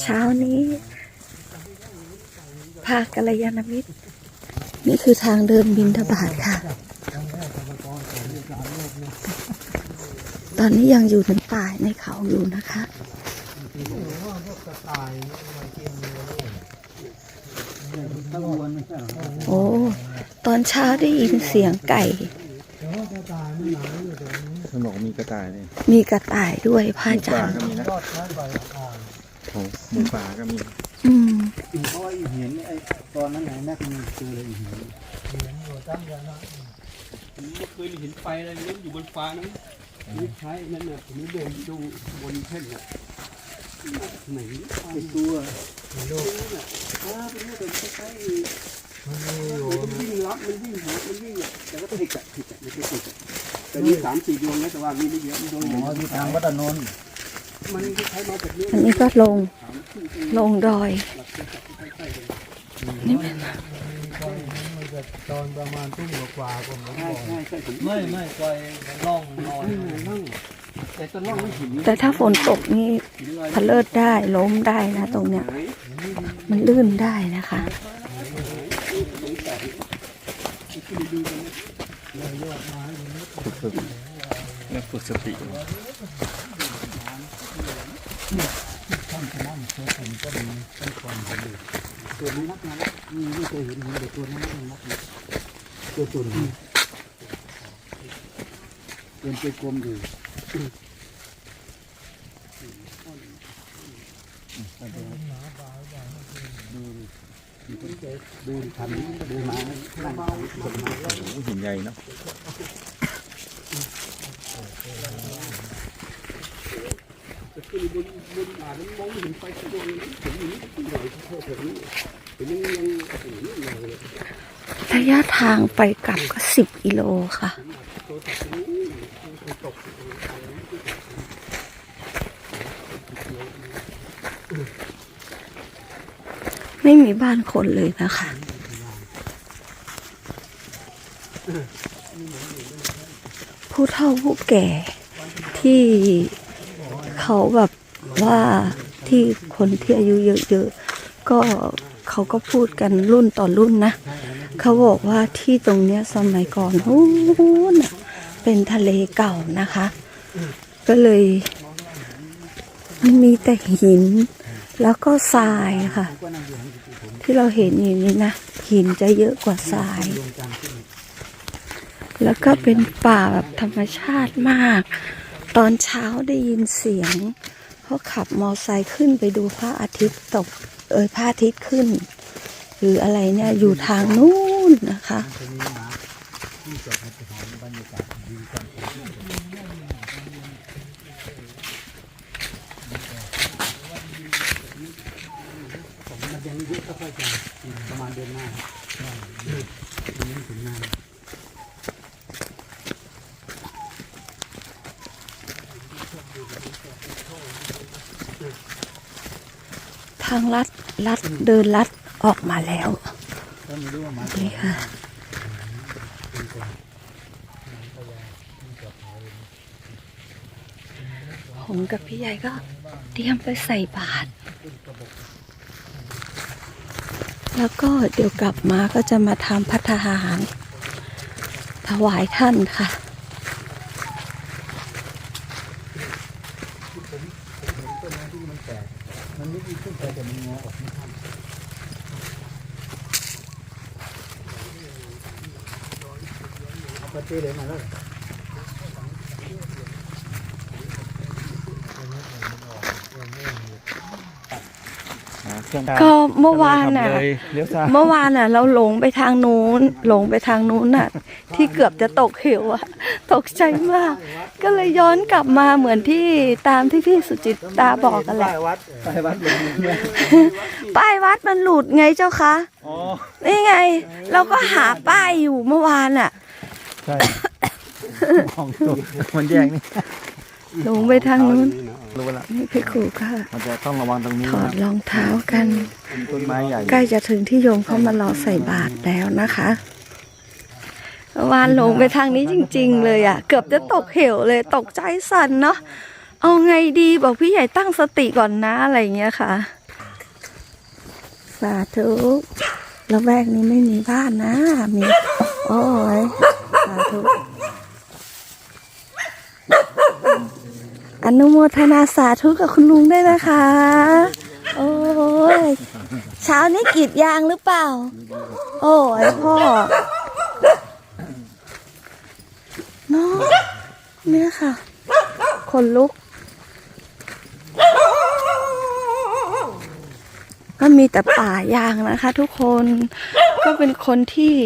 เช้านี้พากัลยาณมิตร นี่คือทางเดินบินทบาทค่ะ ตอนนี้ยังอยู่ในป่าในเขาอยู่นะคะโอ้ตอนเช้าได้ยินเสียงไก่มันบอกว่ามีกระต่ายเลยมีกระต่ายด้วยพระอาป่าจารย์ ก็มีนะโอ้หมูป่าก็มี อืมเพราะว่าอีเห็นไอ้ตอนนั้นไงแม่ก็มีเจอเลยอีเห็นผมไม่เคยเห็นไฟอะไรเลยอยู่บนฟ้านะไม่ใช่นั่นน่ะผมเดินดูบนแท่นน่ะไหนไฟไอ้ตัวฟ้าเป็นเรื่องคล้มันวิ่งรับมันวิ่งหามันวิ่งอะแต่ก็ติดอะติดอะไม่ใช่ติดอะแต่มีสามสี่ดวงนะแต่ว่ามีไม่เยอะมันดวงหมใหญ่ออยู่ทางวัดนนท์ องอันนี้ก็ลง ลงดอยหลักใกล้ๆกันนี่เป็นตอนประมาณทุ่มกว่าผมใช่ใช่ใช่ผมไม่ไม่ปล่อยล่องนอนนั่งแต่ต้นล่องไม่หินแต่ถ้าฝนตกนี่หินลอยพะเลิดได้ล้มได้นะตรงเนี้ยหายมันลื่นได้นะคะฝึกฝึก เนี่ยฝึกสติตัวนี้นักนะมีไม่เคยเห็นเห็นแต่ตัวนั้นนักนะตัวตุ่นเป็นไปกลมอยู่ดูดูทำดูมาข้างมาโอ้หินใหญ่เนาะ จะขึ้น บนบนหานั้นมองเห็นไฟสักดวงเลยนะผมอยู่นี่ที่ไหนที่เท่าแบบนี้ผมยังยังโอ้โหนี่ยังเลยระยะทางไปกลับก็สิบกิโลค่ะ ไม่มีบ้านคนเลยนะคะผู้เฒ่าผู้แก่ที่ เขาแบบว่าที่คนที่อายุเยอะๆก็เขาก็พูดกันรุ่นต่อรุ่นนะ เขาบอกว่าที่ตรงเนี้ยสมัยก่อนนู้นน่ะเป็นทะเลเก่านะคะ ก็เลยมันมีแต่หิน แล้วก็ทรายค่ะ ที่เราเห็นอยู่นี้นะหินจะเยอะกว่าทราย แล้วก็เป็นป่าแบบธรรมชาติมาก ตอนเช้าได้ยินเสียงเขาขับมอไซค์ขึ้นไปดูพระอาทิตย์ตก เอยพระอาทิตย์ขึ้น หรืออะไรเนี่ยอยู่ทางนู้นนะคะยังยอะก็ค่อยจะประมาณเดือนหน้าครับยังไม่ถึงหน้า ทางลัดลัดเดินลัดออกมาแล้วก็ไม่รู้ว่ามานี่ค่ะผมกับพี่ใหญ่ก็เตรียมไปใส่บาตรแล้วก็เดี๋ยวกลับมาก็จะมาทำพัฒหาร ถวายท่านค่ะ แต่มันไม่ดีขึ้นไปแต่มันงอออกไม่ทันเอาไปเต้เลยมาแล้วก็เมื่อวานน่ะเลยเลี้ยวซ้ายเมื่อวานน่ะ เราหลงไปทางนู้น หลงไปทางนู้นน่ะ ที่เกือบจะตกเหวอะตกใจมาก ก็เลยย้อนกลับมาเหมือนที่ตามที่พี่สุจิตตาบอกกันแหละไปวัดไปวัดหลวงเนี่ยป้ายวัดมันหลุดไงเจ้าคะอ๋อนี่ไง เราก็หาป้ายอยู่เมื่อวานน่ะใช่มองตัวมันแยกนี่หลงไปทางนู้นรู้ละนี่พี่ครูก็มันจะต้องระวังตรงนี้ถอดนะรองเท้ากันมีต้นไม้ใหญ่ใกล้จะถึงที่โยมเขามารอใส่บาตรแล้วนะคะเมื่อ วานหลงไปทางนี้จริง ๆ เลยอะ เกือบจะตกเหวเลยตกใจสั่นเนาะเอาไงดีบอกพี่ใหญ่ตั้งสติก่อนนะอะไรอย่างเงี้ยค่ะ สาธุแล้วแวกนี้ไม่มีบ้านนะ มี โอ้ยสาธุอนุโมทนาสาธุกับคุณลุงได้นะคะ โอ้ยเช้านี้กรีดยางหรือเปล่า โอ้ยพ่อ นาะเนี่ยค่ะคนลุก ก็มีแต่ป่ายางนะคะทุกคนก็เป็นคนที่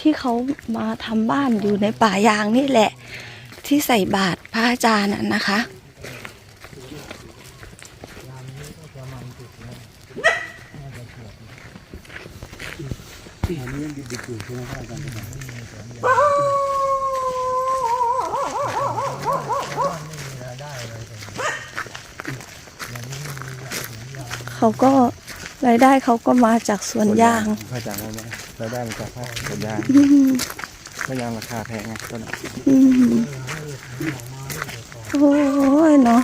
ที่เขามาทำบ้านอยู่ในป่ายางนี่แหละ ที่ใส่บาตรพระอาจารย์นะนะคะอันนี้ยังดิบๆอยู่ใช่ไหมครับอาจารย์ เขาก็รายได้เขาก็มาจากสวนยางพระอาจารย์ว่าไหมเราได้มาจากพระสวนยางอืมพระยางราคาแพงไงต้นนั้นอืมโอ้ยเนาะ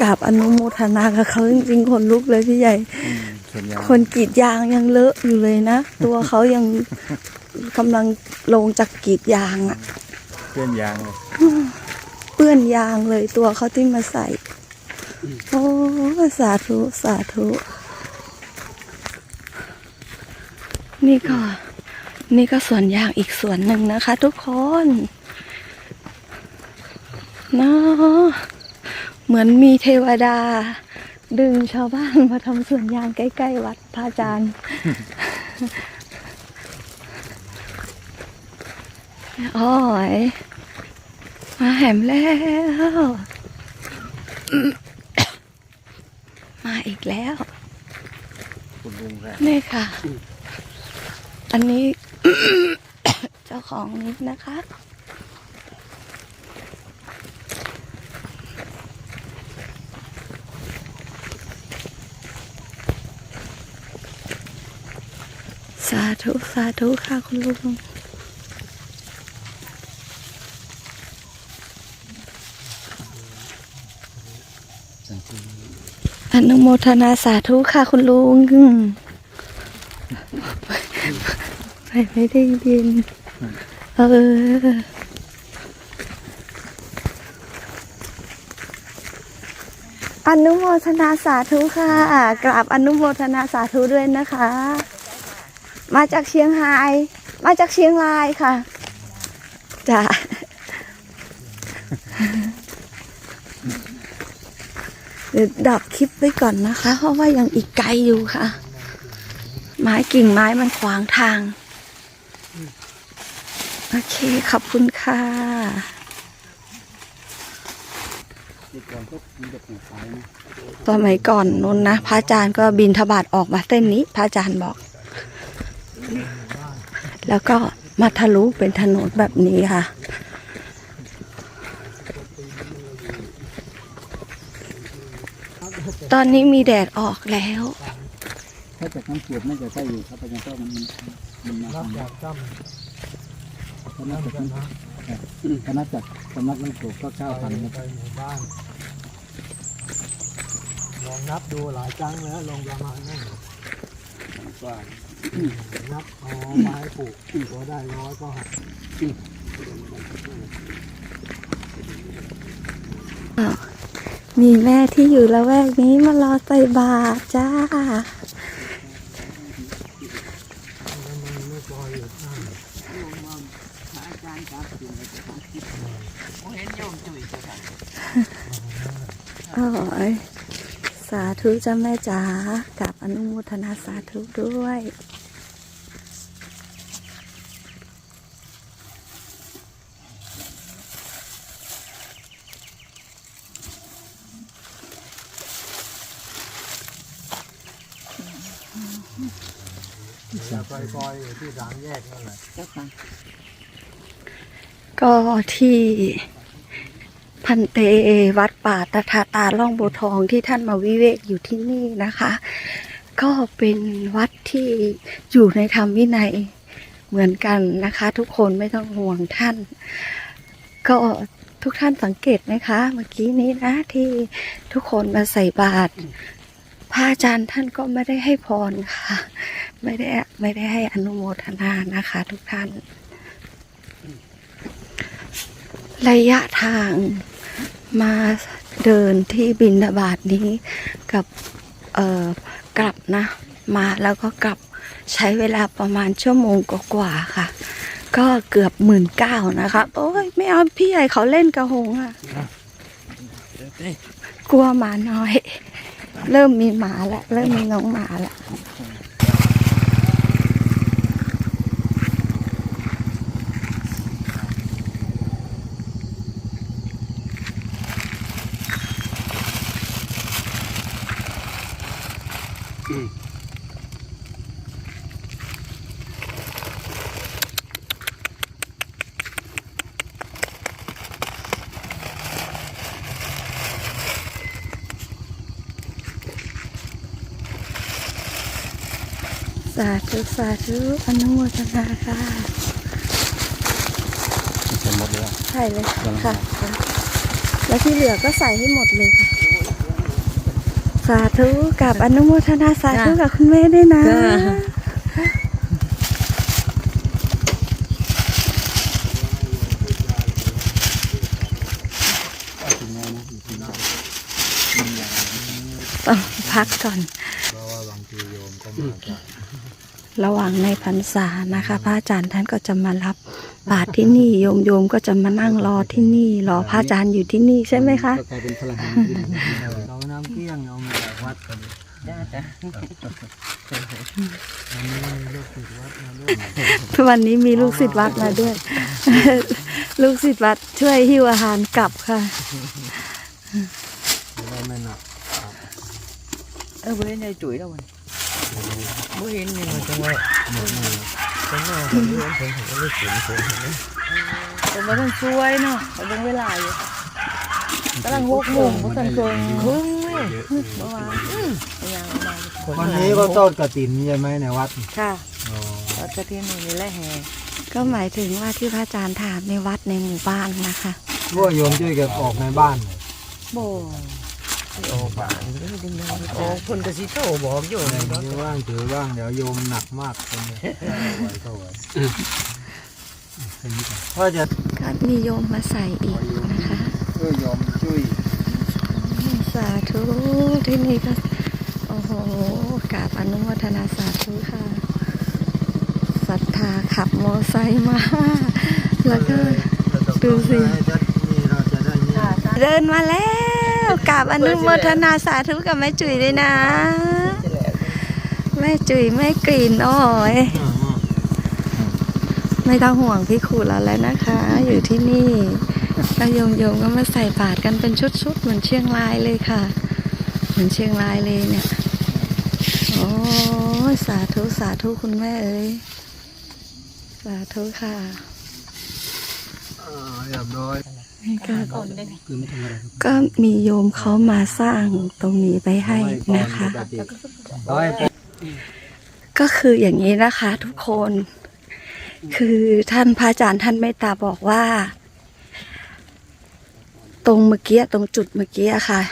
กราบอนุโมทนากับเขาจริงๆคนลุกเลยพี่ใหญ่ อืมสวนยางคนกรีดยางยังเลอะอยู่เลยนะ ตัวเขายังกำลังลงจากกรีดยางอะ เพื่อนยางเลยเปื้อนยางเลยตัวเขาที่มาใส่ โอ้สาธุ สาธุ นี่ก็ นี่ก็สวนยางอีกสวนหนึ่งนะคะ ทุกคนเนาะเหมือนมีเทวดา ดึงชาวบ้านมาทำสวนยางใกล้ ๆ วัดพระอาจารย์ โอ้ยมาแหมแล้ว มาอีกแล้ว คุณลุงแหละนี่ค่ะ อันนี้ เจ้าของนิดนะคะ สาธุ สาธุค่ะคุณลุง อนุโมทนาสาธุค่ะคุณลุงไปไม่ได้ยินเอออนุโมทนาสาธุค่ะ กราบอนุโมทนาสาธุด้วยนะคะ มาจากเชียงราย มาจากเชียงรายค่ะจ้ะ เดี๋ยวดับคลิปไว้ก่อนนะคะ เพราะว่ายังอีกไกลอยู่ค่ะ ไม้กิ่งไม้มันขวางทาง โอเค ขอบคุณค่ะที่ก่อนก็มีแต่ปลูกขายนะสมัยก่อนนู้นนะพระอาจารย์ก็บินทบาทออกมาเส้นนี้ พระอาจารย์บอก แล้วก็มาทะลุเป็นถนนแบบนี้ค่ะ ตอนนี้มีแดดออกแล้ว ถ้าจากน้ำเกลือน่าจะใกล้อยู่ครับอาจารย์ก็มันมันมันมาทางถ้านับจากน้ำถ้านับจากสำนักน้ำเกลือก็เก้าพันนะไปหมู่บ้านลองนับดูหลายครั้งแล้วลงประมาณนั้นกว่านับเอาไม้ปลูกพอได้ร้อยก็หัก มีแม่ที่อยู่ละแวกนี้มารอใส่บาตรจ้า โอ้ยสาธุเจ้าแม่จ๋ากับอนุโมทนาสาธุด้วย จะไปคอยอยู่ที่สามแยกนั่นแหละก็ที่พันเตวัดป่าตถาตาล่องโบวทองที่ท่านมาวิเวกอยู่ที่นี่นะคะ ก็เป็นวัดที่อยู่ในธรรมวินัยเหมือนกันนะคะ ทุกคนไม่ต้องห่วงท่าน ก็ทุกท่านสังเกตไหมคะ เมื่อกี้นี้นะที่ทุกคนมาใส่บาตรพระอาจารย์ท่านก็ไม่ได้ให้พรค่ะ ไม่ได้ไม่ได้ให้อนุโมทนานะคะ ทุกท่าน ระยะทางมาเดินที่บินทบาทนี้กับกลับนะ มาแล้วก็กลับใช้เวลาประมาณชั่วโมงกว่าๆค่ะ ก็เกือบหมื่นเก้านะคะโอ้ยไม่เอาพี่ใหญ่เขาเล่นกระหงอะกลัวหมาน้อย เริ่มมีหมาแล้ว เริ่มมีน้องหมาแล้ว ธุสาธุอนุโมทนาค่ะเสร็จหมดแล้วใช่เลยค่ะ แล้วที่เหลือก็ใส่ให้หมดเลยค่ะ สาธุกับอนุโมทนาสาธุกับคุณแม่ด้วยนะต้องพักก่อน เพราะว่าบางทีโยมก็มาจาก ระหว่างในพรรษานะคะ พระอาจารย์ท่านก็จะมารับบาตรที่นี่โยมโยมก็จะมานั่งรอที่นี่ รอพระอาจารย์อยู่ที่นี่ใช่ไหมคะก็กลายเป็นพลังงานเราน้ำเกลี้ยงเอามาจากวัดกันอันนี้มีลูกศิษย์วัดมาด้วยทุกวันนี้มีลูกศิษย์วัดมาด้วย ลูกศิษย์วัดช่วยหิ้วอาหารกลับค่ะจะได้ไม่หนักเออบ่เห็นยายจุ๋ยแล้วมัน บ่เห็นนี่มันจังว่าจังว่าผมเห็นผมผมก็เลยสูงสูงผมมาต้องช่วยเนาะมันเป็นเวลาอยู่กำลังหกโมงบ่ทันเกินครึ่งเว้ยเมื่อวานอืมยังมาวันนี้ก็ต้นกระถินใช่ไหมในวัดค่ะอ๋อวัดกระเทียมนี่แหละแห่ก็หมายถึงว่าที่พระอาจารย์ถามในวัดในหมู่บ้านนะคะพวโยมช่วยกันออกในบ้านโบ โอ้บ้านโอ้คนกระสิโตบอกอยู่เดี๋นี่เนาะยว่างถือว่างเดี๋ยวโยมหนักมากคนเนี้ไหวก็ไหวพ่อจะก็มีโยมมาใส่อีกนะคะช่วยยมช่วยสาธุที่นี่ก็โอ้โหกราบอนุโมทนาสาธุค่ะศรัทธาขับมอไซค์มา แล้วก็ดูสิเดินมาแล้ว กราบอนุโมทนาสาธุกับแม่จุ๋ยเลยนะ แม่จุ๋ยแม่กลิ่นอ้อยไม่ต้องห่วงพี่ขูแล้วแล้วนะคะ อยู่ที่นี่ก็โยมโยมก็มาใส่บาตรกันเป็นชุดๆเหมือนเชียงรายเลยค่ะ เหมือนเชียงรายเลยเนี่ย โอ้สาธุสาธุคุณแม่เอ้ยสาธุค่ะอ่าเรียบร้อย ก็คือไม่ทำอะไรก็มีโยมเขามาสร้างตรงนี้ไปให้นะคะร้อยก็คืออย่างนี้นะคะทุกคน คือท่านพระอาจารย์ท่านเมตตาบอกว่า ตรงเมื่อกี้ตรงจุดเมื่อกี้อะค่ะ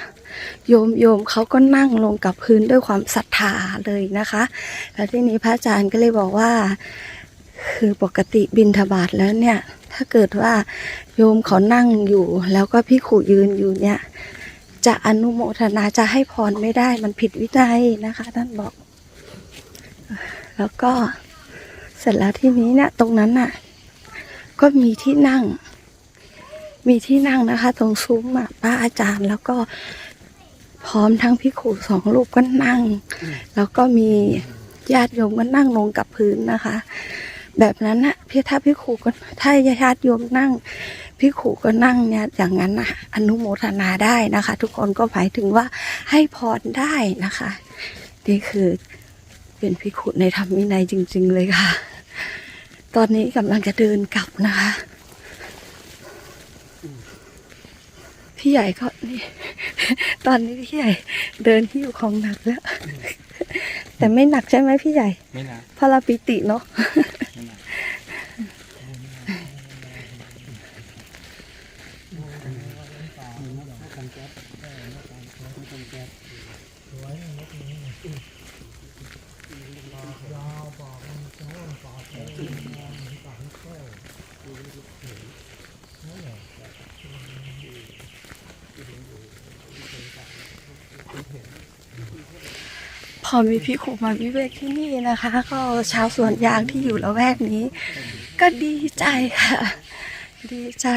โยมโยมเขาก็นั่งลงกับพื้นด้วยความศรัทธาเลยนะคะ แล้วทีนี้พระอาจารย์ก็เลยบอกว่า คือปกติบินทบาทแล้วเนี่ย ถ้าเกิดว่าโยมเขานั่งอยู่ แล้วก็พี่ขู่ยืนอยู่เนี่ย จะอนุโมทนาจะให้พรไม่ได้ มันผิดวินัยนะคะ ท่านบอก แล้วก็เสร็จแล้วที่นี้เนี่ยตรงนั้นน่ะ ก็มีที่นั่ง มีที่นั่งนะคะ ตรงซุ้มอะพระอาจารย์แล้วก็พร้อมทั้งพิขูสองรูปก็นั่ง แล้วก็มีญาติโยมก็นั่งลงกับพื้นนะคะ แบบนั้นน่ะพี่ถ้าพิขูก็ถ้าญาติโยมนั่งพิขูก็นั่งเนี่ยอย่างนั้นน่ะอนุโมทนาได้นะคะ ทุกคนก็หมายถึงว่าให้พรได้นะคะนี่คือเป็นพิขุในธรรมวินัยจริง ๆ เลยค่ะ ตอนนี้กำลังจะเดินกลับนะคะ พี่ใหญ่ก็นี่ ตอนนี้พี่ใหญ่เดินที่อยู่ของหนักแล้ว แต่ไม่หนักใช่ไหมพี่ใหญ่ ไม่นะพระราปิติเนาะ เพอมีพี่ครูมาวิเวกที่นี่นะคะ ก็ชาวสวนยางที่อยู่ละแวกนี้ ก็ดีใจค่ะ ดีใจ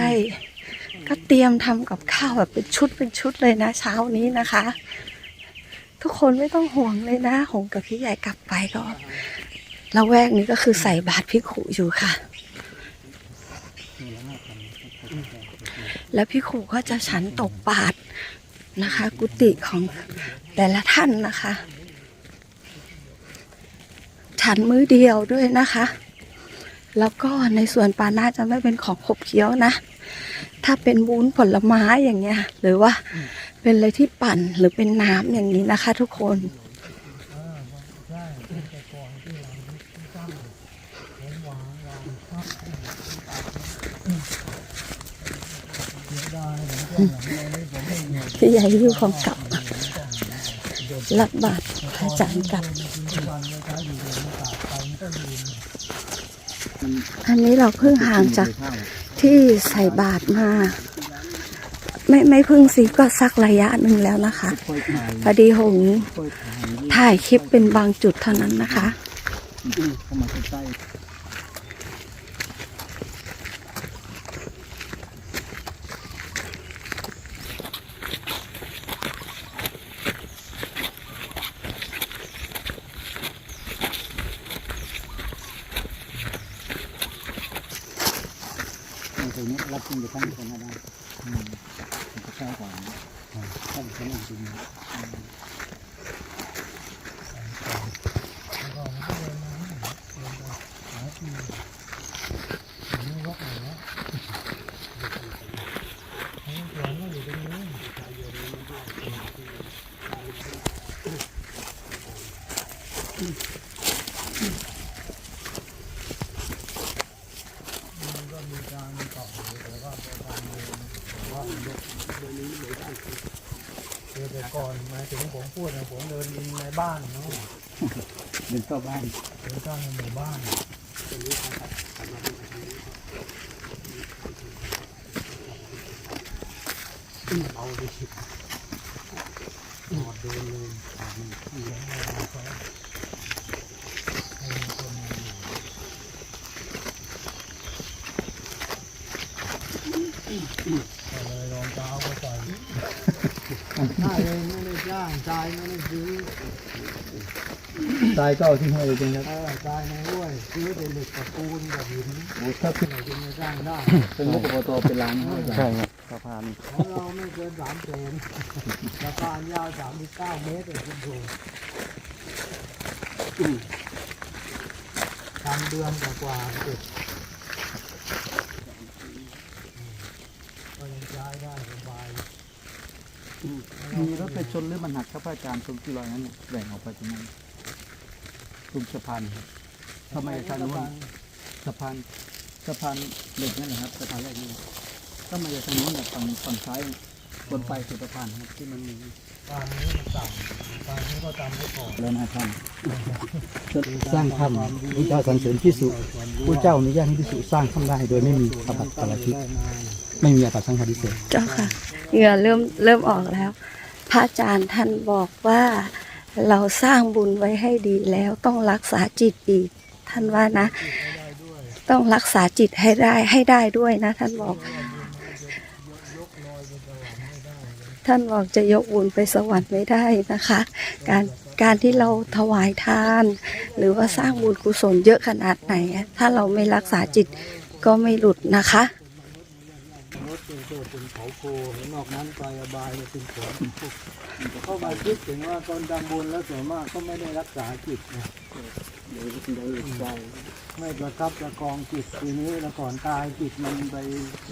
ก็เตรียมทำกับข้าวแบบเป็นชุดเป็นชุดเลยนะ เช้านี้นะคะ ทุกคนไม่ต้องห่วงเลยนะหงกับพี่ใหญ่กลับไปก็ละแวกนี้ก็คือใส่บาตรพี่ขูอยู่ค่ะ แล้วพี่ขูก็จะฉันตกบาตรนะคะ กุฏิของ แต่ละท่านนะคะ ฉันมื้อเดียวด้วยนะคะ แล้วก็ในส่วนปานาจะไม่เป็นของขบเคี้ยวนะ ถ้าเป็นวุ้นผลไม้อย่างเงี้ย หรือว่าเป็นอะไรที่ปั่นหรือเป็นน้ำอย่างนี้นะคะ ทุกคนพี่ใหญ่ยู่ของเก่า รับบาตรพระอาจารย์กลับ อันนี้เราเพิ่งห่างจากที่ใส่บาตรมา ไม่ไม่เพิ่งสิก็สักระยะหนึ่งแล้วนะคะ พอดีหงถ่ายคลิปเป็นบางจุดเท่านั้นนะคะ มาใกล้ตรงนี้รับจริงจะตั้งคนได้อืมมันก็ใช่กว่านะตั้งคนจริงๆคือแต่ก่อนหมายถึงผมพูดนะผมเดินใน บ้านเนาะเดินเข้าบ้านเดินเข้าในหมู่บ้านก็เลยรองเท้าก็ใส่ ได้เองไม่ได้จ้างจ่ายไม่ได้ซื้อตายก็เอาที่ห้วยเลยจริงครับเออจ่ายในห้วยซื้อเป็นเหล็กกับปูนกับหินโอ้ถ้าขึ้นไหนจะมาสร้างได้เป็นงบอบตเป็นล้านใช่ครับสะพานของเราไม่เกินสามเซนสะพานยาวสามสิบเก้าเมตรเองคุณดูทำเดือนกว่าๆเสร็จก็ยังใช้ได้สบาย มีรถไปชนหรือมันหักครับพระอาจารย์ตรงที่ลอยนั้นเนี่ยแบ่งออกไปตรงนั้นตรงสะพานครับทำไมทางนู้นสะพานสะพานเหล็กนั่นแหละครับสะพานเหล็กนี่ถ้ามาจากทางนู้นเนี่ยฝั่งฝั่งซ้ายบนไปคือสะพานครับที่มันมีทางนี้มันต่ำทางนี้ก็ต่ำไว้ก่อนแล้วนาถ้ำสร้างถ้ำพระเจ้าสรรเสริญพิสุพระเจ้าอนุญาตให้พิสุสร้างถ้ำได้โดยไม่มีอาบัติปาราชิกไม่มีอาบัติสังฆาทิเศษเจ้าค่ะเหงื่อเริ่มเริ่มออกแล้ว พระอาจารย์ท่านบอกว่าเราสร้างบุญไว้ให้ดีแล้วต้องรักษาจิตอีก ท่านว่านะ ต้องรักษาจิตให้ได้ให้ได้ด้วยนะ ท่านบอก ท่านบอกจะยกบุญไปสวรรค์ไม่ได้นะคะ การการที่เราถวายทาน หรือว่าสร้างบุญกุศลเยอะขนาดไหน ถ้าเราไม่รักษาจิตก็ไม่หลุดนะคะ รถเป็นโซ่เป็นเขาโคนอกนั้นไปอบายเป็นของเข้ามาคิดถึงว่าตอนทำบุญแล้วส่วนมากก็ไม่ได้รักษาจิตนะไม่ประคับประคองจิตทีนี้แล้วก่อนตายจิตมันไป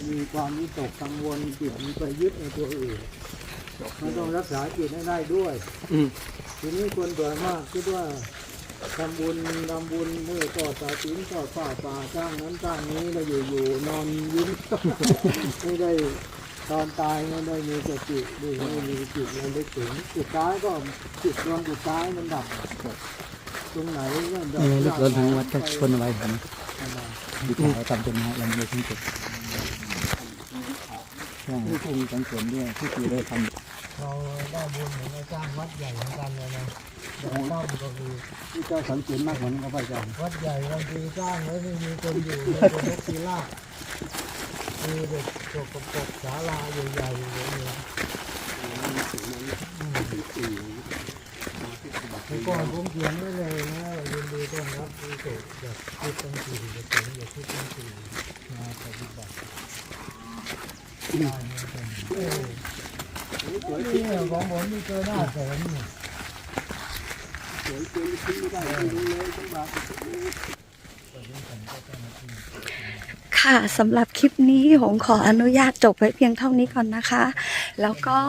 มีความวิตกกังวลจิตมันไปยึดในตัวอื่นมันต้องรักษาจิตให้ได้ด้วยทีนี้คนส่วนมากคิดว่า ทำบุญทำบุญเมื่อก็สาสินก็ฝ่าป่าจ้างนั้นจ้างนี้แล้วอยู่ๆนอนยิ้ม ไม่ได้ตอนตายไม่ได้มีสติด้วยไม่มีจิตระลึกถึงสุดท้ายก็จิตดวงสุดท้ายมันดับตรงไหนก็ดับนี่ลึกล้นทางวัดก็คนเอาไว้เห็นดีกว่าเราทำจนนะยังไม่ถึงจุดใช่ผู้มีสังเกตด้วยที่คือได้ทำ เราได้บุญเหมือนเราสร้างวัดใหญ่เหมือนกันเลยนะแต่ตั้งก็คือที่เจ้าสังเกตมากกว่านั้นครับอาจารย์วัดใหญ่บางทีสร้างไว้ไม่มีคนอยู่มีแต่นกพิราบมีเด็กตกกระปรกศาลาใหญ่ๆอย่างเงี้ยเมื่อก่อนผมเขียนไว้เลยนะว่ายินดีต้อนรับผู้โสดจากคิดตั้งสี่จะถึงอย่าคิดตั้งสี่มาปฏิบัติได้ไม่เป็นเออ นี่ของผมนี่เจอหน้าแสนค่ะสำหรับคลิปนี้ผมขออนุญาตจบไว้เพียงเท่านี้ก่อนนะคะ แล้วก็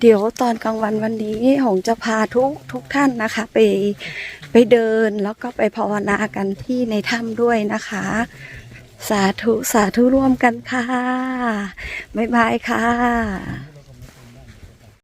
เดี๋ยวตอนกลางวันวันนี้ผมจะพาทุกทุกท่านนะคะ ไปไปเดินแล้วก็ไปภาวนากันที่ในถ้ำด้วยนะคะ สาธุสาธุร่วมกันค่ะ บ๊ายบายค่ะ